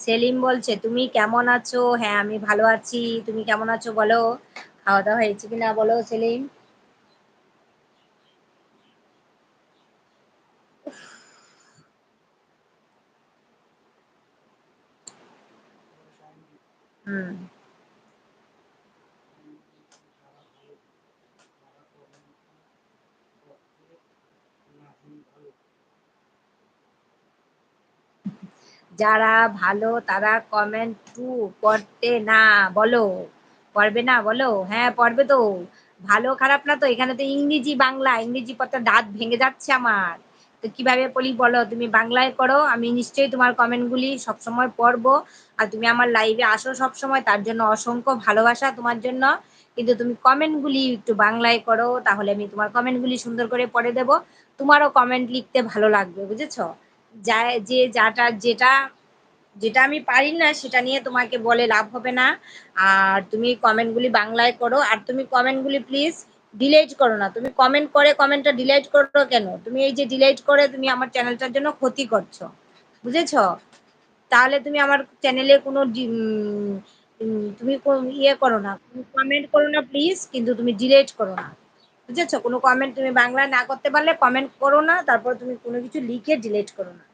সেলিম বলছে, তুমি কেমন আছো? হ্যাঁ আমি ভালো আছি। তুমি কেমন আছো বলো। খাওয়া দাওয়া হয়েছে কিনা বলো সেলিম? হুম। যারা ভালো তারা কমেন্ট টু পড়তে না, বলো। পড়বে না, বলো। হ্যাঁ পড়বে তো। ভালো খারাপ না তো? এখানে তো ইংরেজি বাংলা, ইংরেজি পড়তে দাঁত ভেঙে যাচ্ছে আমার। তো কীভাবে বলি বলো? তুমি বাংলায় করো, আমি নিশ্চয়ই তোমার কমেন্টগুলি সবসময় পড়ব। আর তুমি আমার লাইভে আসো সবসময়, তার জন্য অসংখ্য ভালোবাসা তোমার জন্য। কিন্তু তুমি কমেন্টগুলি একটু বাংলায় করো, তাহলে আমি তোমার কমেন্টগুলি সুন্দর করে পড়ে দেবো। তোমারও কমেন্ট লিখতে ভালো লাগবে, বুঝেছ? যা, যে যাটা, যেটা যেটা আমি পারি না, সেটা নিয়ে তোমাকে বলে লাভ হবে না। আর তুমি কমেন্টগুলি বাংলায় করো। আর তুমি কমেন্টগুলি প্লিজ ডিলেট করো না। তুমি কমেন্ট করে কমেন্টটা ডিলেট করো কেন? তুমি এই যে ডিলেট করে তুমি আমার চ্যানেলটার জন্য ক্ষতি করছ। বুঝেছ? তাহলে তুমি আমার চ্যানেলে কোনো তুমি ইয়ে করো না। কমেন্ট করো না প্লিজ কিন্তু তুমি ডিলেট করো না। বুঝেছ? কোনো কমেন্ট তুমি বাংলা না করতে পারলে কমেন্ট করো না, তারপর তুমি কোনো কিছু লিখে ডিলেট করো না।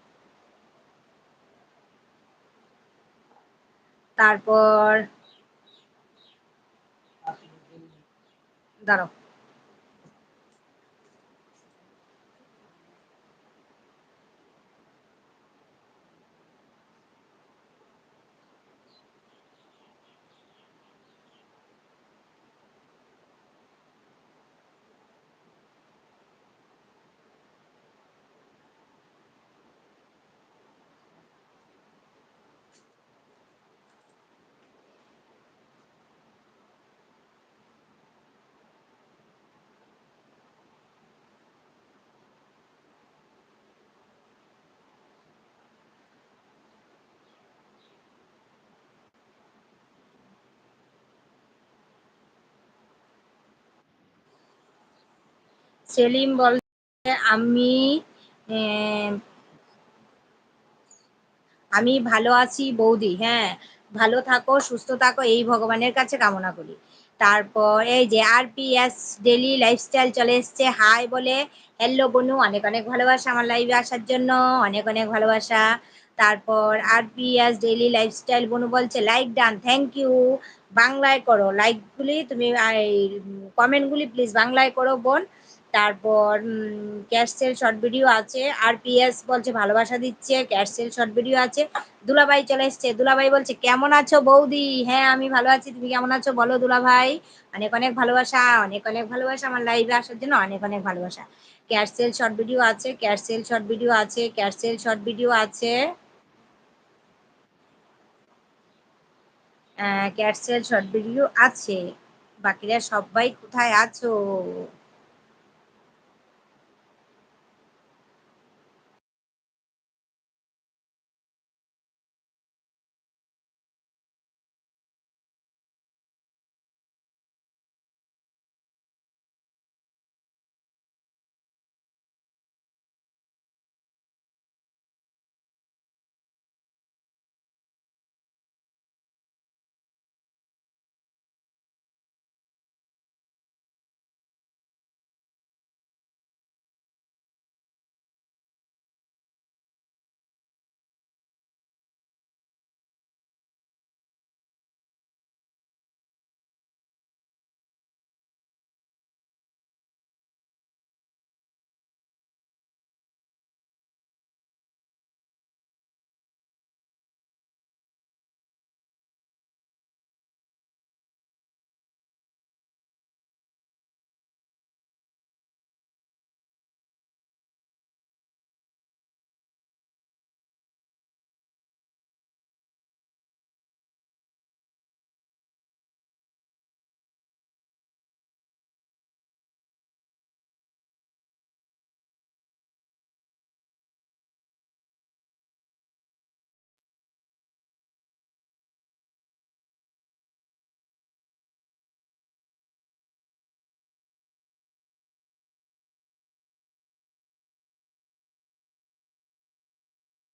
তারপর দাঁড়াও। সেলিম বলছে আমি আমি ভালো আছি বৌদি হ্যাঁ। ভালো থাকো, সুস্থ থাকো, এই ভগবানের কাছে কামনা করি। তারপর এই যে R P S daily lifestyle চলে এসছে, হাই বলে হ্যালো বনু, অনেক অনেক ভালোবাসা আমার লাইভে আসার জন্য, অনেক অনেক ভালোবাসা। তারপর R P S daily lifestyle বনু বলছে লাইক ডান থ্যাংক ইউ বাংলায় করো লাইকগুলি তুমি কমেন্টগুলি প্লিজ বাংলায় করো বোন। তারপর ক্যাশসেল শর্ট ভিডিও আছে আর পিএস বলছে ভালোবাসা দিচ্ছে ক্যাশসেল শর্ট ভিডিও আছে। দুলাভাই চলে এসছে, দুলাভাই বলছে, কেমন আছো বৌদি? হ্যাঁ আমি ভালো আছি, তুমি কেমন আছো? বলো দুলাভাই, অনেক অনেক ভালোবাসা, অনেক অনেক ভালোবাসা, আমার লাইভে আসার জন্য অনেক অনেক ভালোবাসা। ক্যাশসেল শর্ট ভিডিও আছে ক্যাশসেল শর্ট ভিডিও আছে ক্যাশসেল শর্ট ভিডিও আছে। ক্যাটসেল শর্ট ভিডিও আছে। বাকিরা সবাই কোথায় আছো?